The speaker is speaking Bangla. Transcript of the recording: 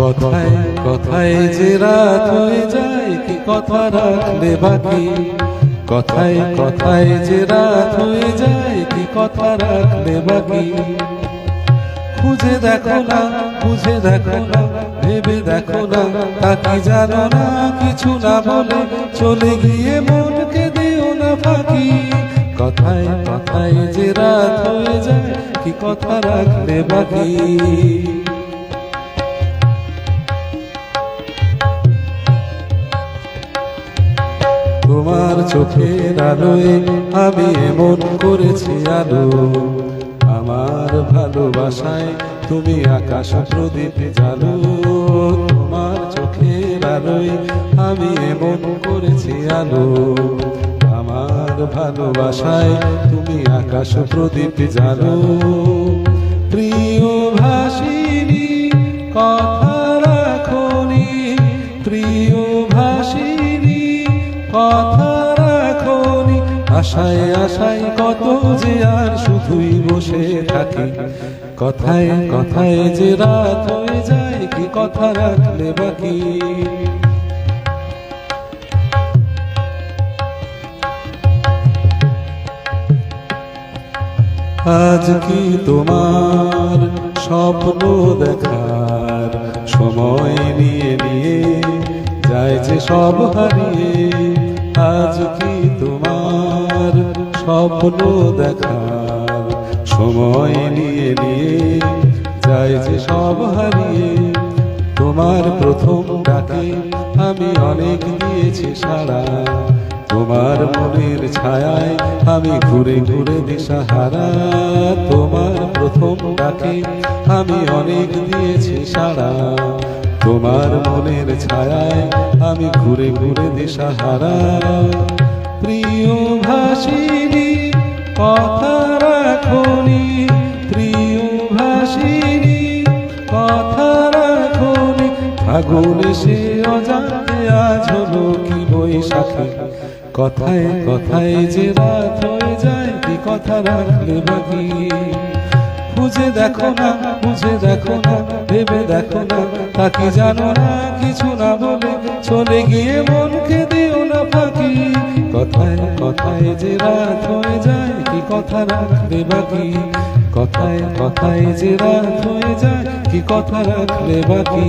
কথায় কথায় যে রাত হয়ে যায়, কি কথা রাখলে বাকি? কথায় কথায় যে রাত হয়ে যায়, কি কথা রাখলে বাকি? খুঁজে দেখো না বুঝে দেখো না, ভেবে দেখো না তাকে জানো না? কিছু না বলে চলে গিয়ে মনকে দিও না ফাঁকি। কথায় কথায় যে রাত হয়ে যায়, কি কথা রাখলে বাকি? তোমার চোখের আলোয় আমি এমন করেছি আলো। আমার ভালোবাসায় তুমি আকাশ প্রদীপ জানো তোমার চোখের আলোয় আমি এমন করেছি আলো। আমার ভালোবাসায় তুমি আকাশ প্রদীপ জানো প্রিয় ভাসিনী, কথা আশায় আশায় কত যে আর শুধুই বসে থাকি। কথায় কথায় যে রাত হয়ে যায়, কি কথা রাখলে বাকি? আজ কি তোমার স্বপ্ন দেখার সময় নিয়ে নিয়ে যায় যে সব হারিয়ে? আজ কি তোমার স্বপ্ন দেখার সময় নিয়ে নিয়ে যায় যে সব হারিয়ে। তোমার প্রথম ডাকে আমি অনেক দিয়েছি সারা। তোমার মনের ছায়ায় আমি ঘুরে ঘুরে দিশাহারা। তোমার প্রথম ডাকে আমি অনেক দিয়েছি সারা। তোমার মনের ছায়ায় আমি ঘুরে ঘুরে দিশাহারা। ফাগুন সে অজান্তে আজ হলো কি বৈশাখী? কথায় কথায় যে রাত হয়ে যায়, কি কথা রাখলে বাকি? খুঁজে দেখো না বুঝে দেখো না, ভেবে দেখো না তাকে জানো না? কিছু না বলে চলে গিয়ে মনকে দিও না ফাঁকি। কথায় কথায় যে রাত হয়ে যায়, কি কথা রাখলে বাকি? কথায় কথায় যে রাত হয়ে যায় কি কথা রাখলে বাকি?